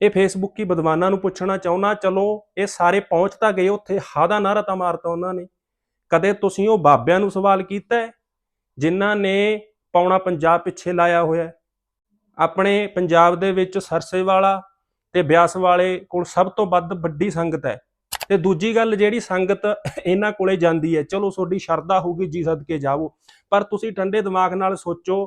ਇਹ ਫੇਸਬੁੱਕੀ ਵਿਦਵਾਨਾਂ ਨੂੰ ਪੁੱਛਣਾ ਚਾਹੁੰਦਾ ਚਲੋ ਇਹ ਸਾਰੇ ਪਹੁੰਚ ਤਾਂ ਗਏ ਉੱਥੇ ਹਾ ਦਾ ਨਾਰਾ ਤਾਂ ਮਾਰਤਾ ਉਹਨਾਂ ਨੇ। ਕਦੇ ਤੁਸੀਂ ਉਹ ਬਾਬਿਆਂ ਨੂੰ ਸਵਾਲ ਕੀਤਾ ਹੈ, ਜਿਨ੍ਹਾਂ ਨੇ ਪੌਣਾ ਪੰਜਾਬ ਪਿੱਛੇ ਲਾਇਆ ਹੋਇਆ ਆਪਣੇ ਪੰਜਾਬ ਦੇ ਵਿੱਚ ਸਰਸੇ ਵਾਲਾ ਤੇ ਬਿਆਸ ਵਾਲੇ ਕੋਲ ਸਭ ਤੋਂ ਵੱਧ ਵੱਡੀ ਸੰਗਤ ਹੈ। ਤੇ ਦੂਜੀ ਗੱਲ ਜਿਹੜੀ ਸੰਗਤ ਇਹਨਾਂ ਕੋਲੇ ਜਾਂਦੀ ਹੈ ਚਲੋ ਤੁਹਾਡੀ ਸ਼ਰਧਾ ਹੋਊਗੀ ਜੀ ਸਦਕੇ ਜਾਵੋ। ਪਰ ਤੁਸੀਂ ਠੰਡੇ ਦਿਮਾਗ ਨਾਲ ਸੋਚੋ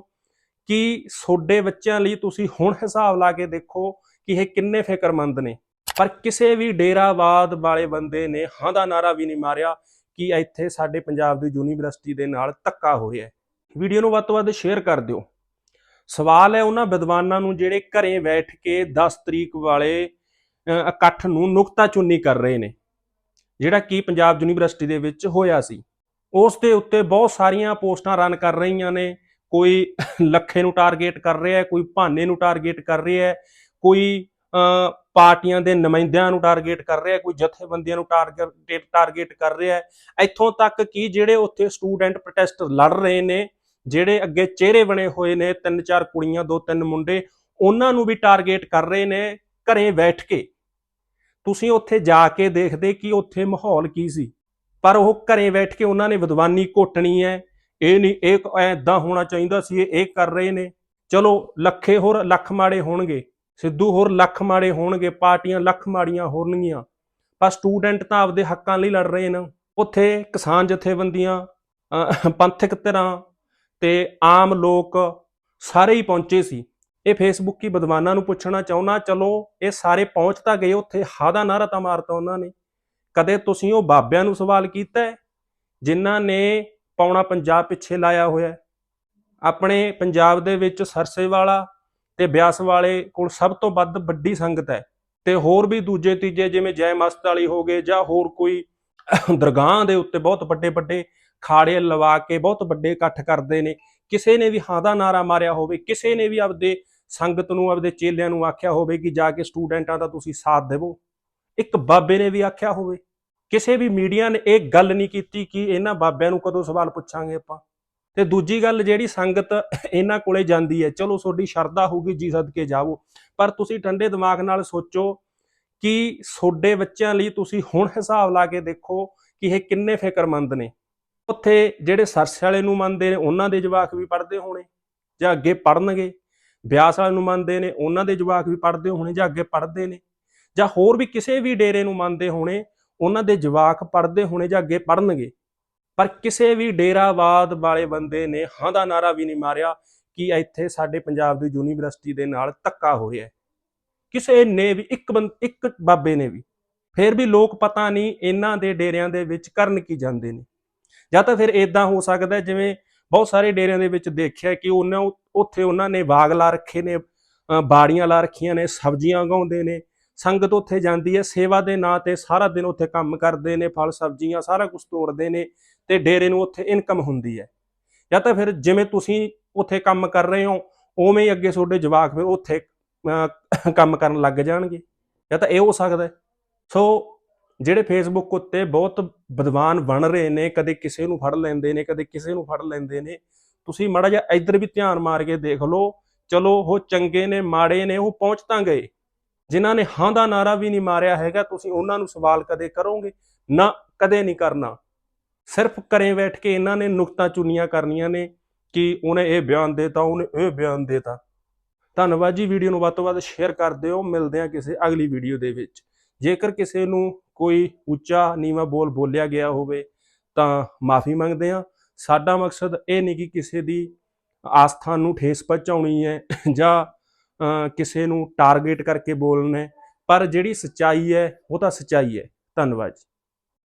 ਕਿ ਤੁਹਾਡੇ ਬੱਚਿਆਂ ਲਈ ਤੁਸੀਂ ਹੁਣ ਹਿਸਾਬ ਲਾ ਕੇ ਦੇਖੋ ਕਿ ਇਹ ਕਿੰਨੇ ਫਿਕਰਮੰਦ ਨੇ। ਪਰ ਕਿਸੇ ਵੀ ਡੇਰਾਵਾਦ ਵਾਲੇ ਬੰਦੇ ਨੇ ਹਾਂ ਦਾ ਨਾਰਾ ਵੀ ਨਹੀਂ ਮਾਰਿਆ ਕਿ ਇੱਥੇ ਸਾਡੇ ਪੰਜਾਬ ਦੀ ਯੂਨੀਵਰਸਿਟੀ ਦੇ ਨਾਲ ਧੱਕਾ ਹੋ ਰਿਹਾ ਹੈ ਵੀਡੀਓ ਨੂੰ ਵੱਧ ਤੋਂ ਵੱਧ ਸ਼ੇਅਰ ਕਰ ਦਿਓ। ਸਵਾਲ ਹੈ ਉਹਨਾਂ ਵਿਦਵਾਨਾਂ ਨੂੰ ਜਿਹੜੇ ਘਰੇ ਬੈਠ ਕੇ 10 ਤਰੀਕ ਵਾਲੇ ਇਕੱਠ ਨੂੰ ਨੁਕਤਾ ਚੁੰਨੀ ਕਰ ਰਹੇ ਨੇ, ਜਿਹੜਾ ਕਿ ਪੰਜਾਬ ਯੂਨੀਵਰਸਿਟੀ ਦੇ ਵਿੱਚ ਹੋਇਆ ਸੀ। ਉਸ ਦੇ ਉੱਤੇ ਬਹੁਤ ਸਾਰੀਆਂ ਪੋਸਟਾਂ ਰਨ ਕਰ ਰਹੀਆਂ ਨੇ। ਕੋਈ ਲੱਖੇ ਨੂੰ ਟਾਰਗੇਟ ਕਰ ਰਿਹਾ ਹੈ, ਕੋਈ ਭਾਨੇ ਨੂੰ ਟਾਰਗੇਟ ਕਰ ਰਿਹਾ ਹੈ ਕੋਈ ਪਾਰਟੀਆਂ ਦੇ ਨੁਮਾਇੰਦਿਆਂ ਨੂੰ ਟਾਰਗੇਟ ਕਰ ਰਿਹਾ, ਕੋਈ ਜਥੇਬੰਦੀਆਂ ਨੂੰ ਟਾਰਗੇਟ ਟਾਰਗੇਟ ਕਰ ਰਿਹਾ ਹੈ। ਇੱਥੋਂ ਤੱਕ ਕਿ ਜਿਹੜੇ ਉੱਥੇ ਸਟੂਡੈਂਟ ਪ੍ਰੋਟੈਸਟ ਲੜ ਰਹੇ ਨੇ, ਜਿਹੜੇ ਅੱਗੇ ਚਿਹਰੇ ਬਣੇ ਹੋਏ ਨੇ, ਤਿੰਨ ਚਾਰ ਕੁੜੀਆਂ, ਦੋ ਤਿੰਨ ਮੁੰਡੇ, ਉਹਨਾਂ ਨੂੰ ਵੀ ਟਾਰਗੇਟ ਕਰ ਰਹੇ ਨੇ ਘਰੇ ਬੈਠ ਕੇ। ਤੁਸੀਂ ਉੱਥੇ ਜਾ ਕੇ ਦੇਖਦੇ ਕਿ ਉੱਥੇ ਮਾਹੌਲ ਕੀ ਸੀ। ਪਰ ਉਹ ਘਰੇ ਬੈਠ ਕੇ ਉਹਨਾਂ ਨੇ ਵਿਦਵਾਨੀ ਘੋਟਣੀ ਹੈ। ਇਹ ਨਹੀਂ, ਇਹ ਐਦਾਂ ਹੋਣਾ ਚਾਹੀਦਾ ਸੀ ਇਹ ਕਰ ਰਹੇ ਨੇ। ਚਲੋ, ਲੱਖੇ ਹੋਰ ਲੱਖ ਮਾੜੇ ਹੋਣਗੇ। ਸਿੱਧੂ ਹੋਰ ਲੱਖ ਮਾੜੇ ਹੋਣਗੇ ਪਾਰਟੀਆਂ ਲੱਖ ਮਾੜੀਆਂ ਹੋਣਗੀਆਂ। ਪਰ ਸਟੂਡੈਂਟ ਤਾਂ ਆਪਦੇ ਹੱਕਾਂ ਲਈ ਲੜ ਰਹੇ ਨੇ। ਉੱਥੇ ਕਿਸਾਨ ਜਥੇਬੰਦੀਆਂ ਪੰਥਕ ਧਿਰਾਂ ਤੇ ਆਮ ਲੋਕ ਸਾਰੇ ਹੀ ਪਹੁੰਚੇ ਸੀ। ਇਹ ਫੇਸਬੁੱਕੀ ਵਿਦਵਾਨਾਂ ਨੂੰ ਪੁੱਛਣਾ ਚਾਹੁੰਦਾ ਚਲੋ ਇਹ ਸਾਰੇ ਪਹੁੰਚ ਤਾਂ ਗਏ ਉੱਥੇ ਹਾ ਦਾ ਨਾਰਾ ਤਾਂ ਮਾਰਤਾ ਉਹਨਾਂ ਨੇ। ਕਦੇ ਤੁਸੀਂ ਉਹ ਬਾਬਿਆਂ ਨੂੰ ਸਵਾਲ ਕੀਤਾ ਹੈ, ਜਿਨ੍ਹਾਂ ਨੇ ਪੌਣਾ ਪੰਜਾਬ ਪਿੱਛੇ ਲਾਇਆ ਹੋਇਆ ਆਪਣੇ ਪੰਜਾਬ ਦੇ ਵਿੱਚ ਸਰਸੇ ਵਾਲਾ ਤੇ ਬਿਆਸ ਵਾਲੇ ਕੋਲ ਸਭ ਤੋਂ ਵੱਧ ਵੱਡੀ ਸੰਗਤ ਹੈ ਤੇ ਹੋਰ ਵੀ ਦੂਜੇ ਤੀਜੇ ਜਿਵੇਂ ਜੈ ਮਸਤ ਵਾਲੀ ਹੋ ਗਏ ਜਾਂ ਹੋਰ ਕੋਈ ਦਰਗਾਹ ਦੇ ਉੱਤੇ ਬਹੁਤ ਵੱਡੇ ਵੱਡੇ ਖਾੜੇ ਲਵਾ ਕੇ ਬਹੁਤ ਵੱਡੇ ਇਕੱਠ ਕਰਦੇ ਨੇ, ਕਿਸੇ ਨੇ ਵੀ ਹਾਂ ਦਾ ਨਾਰਾ ਮਾਰਿਆ ਹੋਵੇ, ਕਿਸੇ ਨੇ ਵੀ ਆਪਦੇ ਸੰਗਤ ਨੂੰ, ਆਪਦੇ ਚੇਲਿਆਂ ਨੂੰ ਆਖਿਆ ਹੋਵੇ ਕਿ ਜਾ ਕੇ ਸਟੂਡੈਂਟਾਂ ਦਾ ਤੁਸੀਂ ਸਾਥ ਦੇਵੋ। ਇੱਕ ਬਾਬੇ ਨੇ ਵੀ ਆਖਿਆ ਹੋਵੇ, ਕਿਸੇ ਵੀ ਮੀਡੀਆ ਨੇ ਇਹ ਗੱਲ ਨਹੀਂ ਕੀਤੀ ਕਿ ਇਹਨਾਂ ਬਾਬਿਆਂ ਨੂੰ ਕਦੋਂ ਸਵਾਲ ਪੁੱਛਾਂਗੇ ਆਪਾਂ। ਤੇ ਦੂਜੀ ਗੱਲ ਜਿਹੜੀ ਸੰਗਤ ਇਹਨਾਂ ਕੋਲੇ ਜਾਂਦੀ ਹੈ, ਚਲੋ ਤੁਹਾਡੀ ਸ਼ਰਧਾ ਹੋਊਗੀ ਜੀ ਸਦਕੇ ਜਾਵੋ, ਪਰ ਤੁਸੀਂ ਠੰਡੇ ਦਿਮਾਗ ਨਾਲ ਸੋਚੋ ਕਿ ਤੁਹਾਡੇ ਬੱਚਿਆਂ ਲਈ ਤੁਸੀਂ ਹੁਣ ਹਿਸਾਬ ਲਾ ਕੇ ਦੇਖੋ ਕਿ ਇਹ ਕਿੰਨੇ ਫਿਕਰਮੰਦ ਨੇ। ਉੱਥੇ ਜਿਹੜੇ ਸਰਸੇ ਵਾਲੇ ਨੂੰ ਮੰਨਦੇ ਨੇ, ਉਹਨਾਂ ਦੇ ਜਵਾਕ ਵੀ ਪੜ੍ਹਦੇ ਹੋਣੇ, ਜਾਂ ਅੱਗੇ ਪੜ੍ਹਨਗੇ। ਬਿਆਸ ਵਾਲੇ ਨੂੰ ਮੰਨਦੇ ਨੇ, ਉਹਨਾਂ ਦੇ ਜਵਾਕ ਵੀ ਪੜ੍ਹਦੇ ਹੋਣੇ, ਜਾਂ ਅੱਗੇ ਪੜ੍ਹਦੇ ਨੇ। ਜਾਂ ਹੋਰ ਵੀ ਕਿਸੇ ਵੀ ਡੇਰੇ ਨੂੰ ਮੰਨਦੇ ਹੋਣੇ, ਉਹਨਾਂ ਦੇ ਜਵਾਕ ਪੜ੍ਹਦੇ ਹੋਣੇ ਜਾਂ ਅੱਗੇ ਪੜ੍ਹਨਗੇ। ਪਰ ਕਿਸੇ ਵੀ ਡੇਰਾਵਾਦ ਵਾਲੇ ਬੰਦੇ ਨੇ ਹਾਂ ਦਾ ਨਾਰਾ ਵੀ ਨਹੀਂ ਮਾਰਿਆ ਕਿ ਇੱਥੇ ਸਾਡੇ ਪੰਜਾਬ ਦੀ ਯੂਨੀਵਰਸਿਟੀ ਦੇ ਨਾਲ ਧੱਕਾ ਹੋ ਰਿਹਾ ਹੈ ਕਿਸੇ ਨੇ ਵੀ, ਇੱਕ ਬੰਦ ਇੱਕ ਬਾਬੇ ਨੇ ਵੀ। ਫਿਰ ਵੀ ਲੋਕ ਪਤਾ ਨਹੀਂ ਇਹਨਾਂ ਦੇ ਡੇਰਿਆਂ ਦੇ ਵਿੱਚ ਕਰਨ ਕੀ ਜਾਂਦੇ ਨੇ। ਜਾਂ ਤਾਂ ਫਿਰ ਇਦਾਂ ਹੋ ਸਕਦਾ ਜਿਵੇਂ ਬਹੁਤ ਸਾਰੇ ਡੇਰਿਆਂ ਦੇ ਵਿੱਚ ਦੇਖਿਆ ਕਿ ਉਹਨਾਂ ਉੱਥੇ ਉਹਨਾਂ ਨੇ ਬਾਗ ਲਾ ਰੱਖੇ ਨੇ ਬਾੜੀਆਂ ਲਾ ਰੱਖੀਆਂ ਨੇ, ਸਬਜ਼ੀਆਂ ਉਗਾਉਂਦੇ ਨੇ ਸੰਗਤ ਉੱਥੇ ਜਾਂਦੀ ਹੈ, ਸੇਵਾ ਦੇ ਨਾਂ ਤੇ ਸਾਰਾ ਦਿਨ ਉੱਥੇ ਕੰਮ ਕਰਦੇ ਨੇ, ਫਲ ਸਬਜ਼ੀਆਂ ਸਾਰਾ ਕੁਝ ਤੋੜਦੇ ਨੇ ਤੇ ਡੇਰੇ ਨੂੰ ਉੱਥੇ ਇਨਕਮ ਹੁੰਦੀ ਹੈ। ਜਾਂ ਤਾਂ ਫਿਰ ਜਿਵੇਂ ਤੁਸੀਂ ਉੱਥੇ ਕੰਮ ਕਰ ਰਹੇ ਹੋ, ਉਵੇਂ ਹੀ ਅੱਗੇ ਤੁਹਾਡੇ ਜਵਾਕ ਫਿਰ ਉੱਥੇ ਕੰਮ ਕਰਨ ਲੱਗ ਜਾਣਗੇ। ਜਾਂ ਤਾਂ ਇਹ ਹੋ ਸਕਦਾ ਸੋ ਜਿਹੜੇ ਫੇਸਬੁੱਕ ਉੱਤੇ ਬਹੁਤ ਵਿਦਵਾਨ ਬਣ ਰਹੇ ਨੇ, ਕਦੇ ਕਿਸੇ ਨੂੰ ਫੜ ਲੈਂਦੇ ਨੇ, ਕਦੇ ਕਿਸੇ ਨੂੰ ਫੜ ਲੈਂਦੇ ਨੇ, ਤੁਸੀਂ ਮਾੜਾ ਜਿਹਾ ਇੱਧਰ ਵੀ ਧਿਆਨ ਮਾਰ ਕੇ ਦੇਖ ਲਓ, ਚਲੋ ਉਹ ਚੰਗੇ ਨੇ, ਮਾੜੇ ਨੇ, ਉਹ ਪਹੁੰਚ ਤਾਂ ਗਏ। ਜਿਨ੍ਹਾਂ ਨੇ ਹਾਂ ਦਾ ਨਾਰਾ ਵੀ ਨਹੀਂ ਮਾਰਿਆ ਹੈਗਾ, ਤੁਸੀਂ ਉਹਨਾਂ ਨੂੰ ਸਵਾਲ ਕਦੇ ਕਰੋਗੇ? ਨਾ, ਕਦੇ ਨਹੀਂ ਕਰਨਾ। ਸਿਰਫ ਘਰੇ ਬੈਠ ਕੇ ਇਹਨਾਂ ਨੇ ਨੁਕਤਾ ਚੁੰਨੀਆਂ ਕਰਨੀਆਂ ਨੇ ਕਿ ਉਹਨੇ ਇਹ ਬਿਆਨ ਦੇਤਾ, ਉਹਨੇ ਇਹ ਬਿਆਨ ਦੇਤਾ। ਧੰਨਵਾਦ ਜੀ, ਵੀਡੀਓ ਨੂੰ ਵੱਧ ਤੋਂ ਵੱਧ ਸ਼ੇਅਰ ਕਰ ਦਿਓ। ਮਿਲਦੇ ਹਾਂ ਕਿਸੇ ਅਗਲੀ ਵੀਡੀਓ ਦੇ ਵਿੱਚ। ਜੇਕਰ ਕਿਸੇ ਨੂੰ ਕੋਈ ਉੱਚਾ, ਨੀਵਾਂ ਬੋਲ ਬੋਲਿਆ ਗਿਆ ਹੋਵੇ, ਤਾਂ ਮਾਫੀ ਮੰਗਦੇ ਹਾਂ। ਸਾਡਾ ਮਕਸਦ ਇਹ ਨਹੀਂ ਕਿ ਕਿਸੇ ਦੀ ਆਸਥਾ ਨੂੰ ਠੇਸ ਪਹੁੰਚਾਉਣੀ ਹੈ ਜਾਂ ਕਿਸੇ ਨੂੰ ਟਾਰਗੇਟ ਕਰਕੇ ਬੋਲਣਾ ਪਰ ਜਿਹੜੀ ਸੱਚਾਈ ਹੈ, ਉਹ ਤਾਂ ਸੱਚਾਈ ਹੈ। ਧੰਨਵਾਦ ਜੀ।